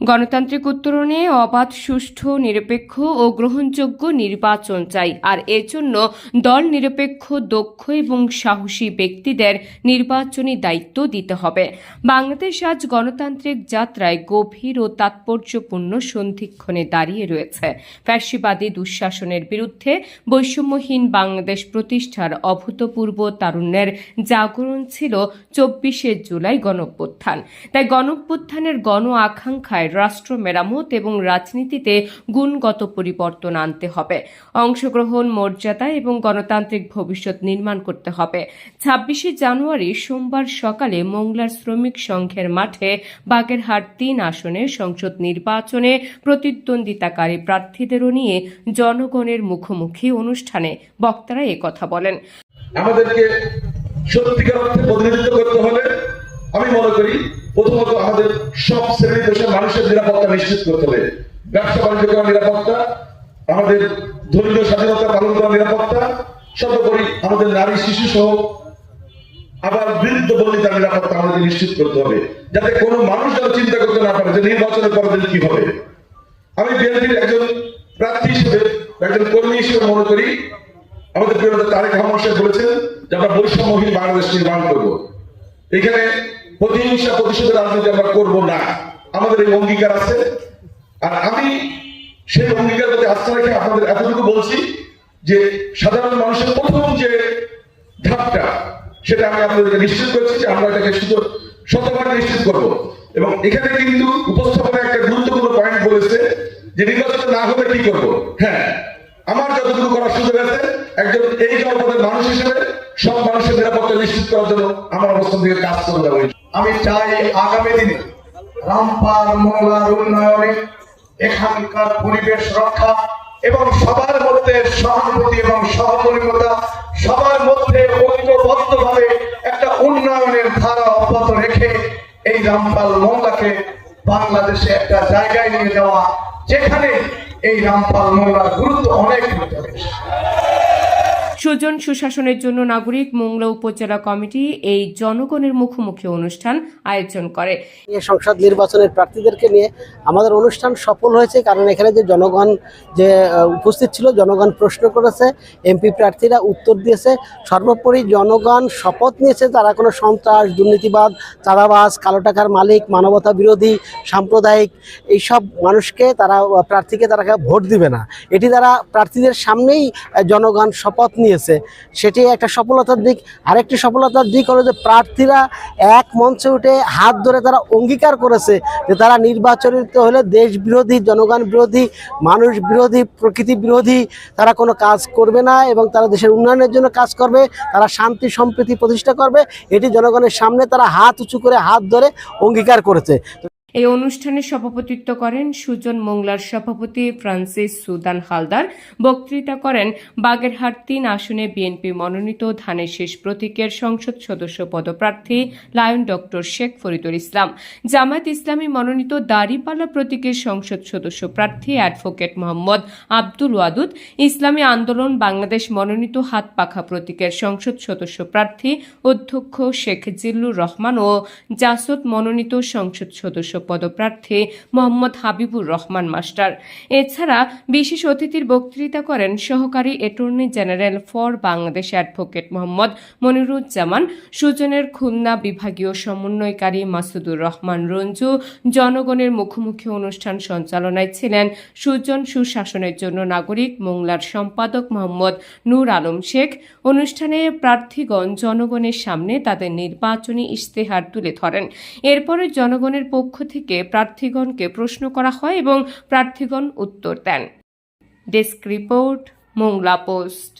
গণতান্ত্রিক উত্তরণে অবাধ, সুষ্ঠু, নিরপেক্ষ ও গ্রহণযোগ্য নির্বাচন চাই। আর এর জন্য দল নিরপেক্ষ, দক্ষ এবং সাহসী ব্যক্তিদের নির্বাচনী দায়িত্ব দিতে হবে। বাংলাদেশ আজ গণতান্ত্রিক যাত্রায় গভীর ও তাৎপর্যপূর্ণ সন্ধিক্ষণে দাঁড়িয়ে রয়েছে। ফ্যাসিবাদী দুঃশাসনের বিরুদ্ধে বৈষম্যহীন বাংলাদেশ প্রতিষ্ঠার অভূতপূর্ব তারুণ্যের জাগরণ ছিল চব্বিশে জুলাই গণঅভ্যুত্থান। তাই গণঅভ্যুত্থানের গণ আকাঙ্ক্ষায় রাষ্ট্র মেরামত এবং রাজনীতিতে গুণগত পরিবর্তন আনতে হবে। অংশগ্রহণ, মর্যাদা এবং গণতান্ত্রিক ভবিষ্যৎ নির্মাণ করতে হবে। ছাব্বিশে জানুয়ারি সোমবার সকালে মোংলার শ্রমিক সংঘের মাঠে বাগেরহাট তিন আসনে সংসদ নির্বাচনে প্রতিদ্বন্দ্বিতাকারী প্রার্থীদেরও নিয়ে জনগণের মুখোমুখি অনুষ্ঠানে বক্তারা একথা বলেন। আমাদেরকে সত্যিকার অর্থে প্রতিনিধিত্ব করতে হলে আমি মনে করি প্রথমত আমাদের সব শ্রেণি পেশার মানুষের নিরাপত্তা নিশ্চিত করতে হবে। ব্যবসা বাণিজ্য করার নিরাপত্তা, আমাদের ধর্মীয় স্বাধীনতা পালন করার নিরাপত্তা, সর্বোপরি আমাদের নারী শিশু সহ আবার বৃদ্ধ বন্দিতার নিরাপত্তা আমাদের নিশ্চিত করতে হবে। যাতে কোনো মানুষ যেন চিন্তা করতে না পারে যে নির্বাচনের পরে দিন কি হবে। আমি বিএনপির একজন প্রার্থী হিসেবে, একজন কর্মী হিসেবে মনে করি, আমাদের প্রিয় তারেক রহমান সাহেব বলেছেন যে আমরা বৈষম্যহীন বাংলাদেশ নির্মাণ করব। এখানে প্রতিহিংসা প্রতিশোধের রাজনীতি আমরা করব না। আমাদের এই অঙ্গীকার আছে। আর আমি সেই অঙ্গীকার প্রতি আস্থা রেখে আপনাদের এতটুকু বলছি যে সাধারণ মানুষের প্রথম যে ধাপটা, সেটা আমি আপনাদেরকে নিশ্চিত করছি যে আমরা এটাকে শুধু শতভাগ নিশ্চিত করব। এবং এখানে কিন্তু উপস্থাপনা একটা গুরুত্বপূর্ণ পয়েন্ট বলেছে যে নির্বাচন না হলে কি করব? হ্যাঁ আমার যতটুকু করার সুযোগ আছে, একজন এই জনপদের মানুষ হিসেবে সব মানুষের নিরাপত্তা নিশ্চিত করার জন্য আমার অবস্থান থেকে কাজ করে যাব। আমি চাই আগামী দিনে রামপাল মোংলার উন্নয়নে এখানকার পরিবেশ রক্ষা এবং সবার মধ্যে সহানুভূতি এবং সহমর্মিতা, সবার মধ্যে ঐক্যবদ্ধভাবে একটা উন্নয়নের ধারা অব্যাহত রেখে এই রামপাল মোংলাকে বাংলাদেশে একটা জায়গায় নিয়ে যাওয়া, যেখানে এই রামপাল মোংলার গুরুত্ব অনেক বেশি সুজন সুশাসনের জন্য নাগরিক মোংলা উপজেলা কমিটি এই জনগণের মুখোমুখি অনুষ্ঠান আয়োজন করে। নিয়ে সংসদ নির্বাচনের প্রার্থীদেরকে নিয়ে আমাদের অনুষ্ঠান সফল হয়েছে, কারণ এখানে যে জনগণ যে উপস্থিত ছিল, জনগণ প্রশ্ন করেছে এমপি প্রার্থীরা উত্তর দিয়েছে। সর্বোপরি জনগণ শপথ নিয়েছে, তারা কোনো সন্ত্রাস, দুর্নীতিবাদ, চাঁদাবাজ, কালো টাকার মালিক, মানবতা বিরোধী, সাম্প্রদায়িক, এইসব মানুষকে তারা, প্রার্থীকে তারা ভোট দিবে না। এটি তারা প্রার্থীদের সামনেই জনগণ শপথ নিয়েছে সেটি একটা সফলতার দিক। আরেকটি সফলতার দিক হলো যে প্রার্থীরা এক মঞ্চে উঠে হাত ধরে তারা অঙ্গীকার করেছে যে তারা নির্বাচনিত হলে দেশ বিরোধী, জনগণ বিরোধী, মানুষ বিরোধী, প্রকৃতি বিরোধী, তারা কোনো কাজ করবে না এবং তারা দেশের উন্নয়নের জন্য কাজ করবে, তারা শান্তি, সম্প্রীতি প্রতিষ্ঠা করবে। এটি জনগণের সামনে তারা হাত উঁচু করে হাত ধরে অঙ্গীকার করেছে। এই অনুষ্ঠানে সভাপতিত্ব করেন সুজন মোংলার সভাপতি ফ্রান্সিস সুদান হালদার। বক্তৃতা করেন বাগেরহাট তিন আসনে বিএনপি মনোনীত ধানের শেষ প্রতীকের সংসদ সদস্য পদপ্রার্থী লায়ন ডক্টর শেখ ফরিদুল ইসলাম। জামায়াত ইসলামী মনোনীত দাড়িপাল্লা প্রতীকের সংসদ সদস্য প্রার্থী অ্যাডভোকেট মোহাম্মদ আব্দুল ওয়াদুদ। ইসলামী আন্দোলন বাংলাদেশ মনোনীত হাত পাখা প্রতীকের সংসদ সদস্য প্রার্থী অধ্যক্ষ শেখ জিল্লুর রহমান ও জাসদ মনোনীত সংসদ সদস্য পদপ্রার্থী মোহাম্মদ হাবিবুর রহমান মাস্টার। এছাড়া বিশেষ অতিথির বক্তৃতা করেন সহকারী attorney general for Bangladesh advocate Mohammad Moniruzzaman, সুজনের খুলনা বিভাগীয় সমন্বয়কারী মাসুদুর রহমান রঞ্জু, জনগণের মুখোমুখি অনুষ্ঠান সঞ্চালনায় ছিলেন সুজন সুশাসনের জন্য নাগরিক মোংলার সম্পাদক মোহাম্মদ নূর আলম শেখ। অনুষ্ঠানে প্রার্থীগণ জনগণের সামনে তাদের নির্বাচনী ইশতেহার তুলে ধরেন। এরপরে জনগণের পক্ষ থেকে প্রার্থীগণকে প্রশ্ন করা হয় এবং প্রার্থীগণ উত্তর দেন। Desk report Mongla post.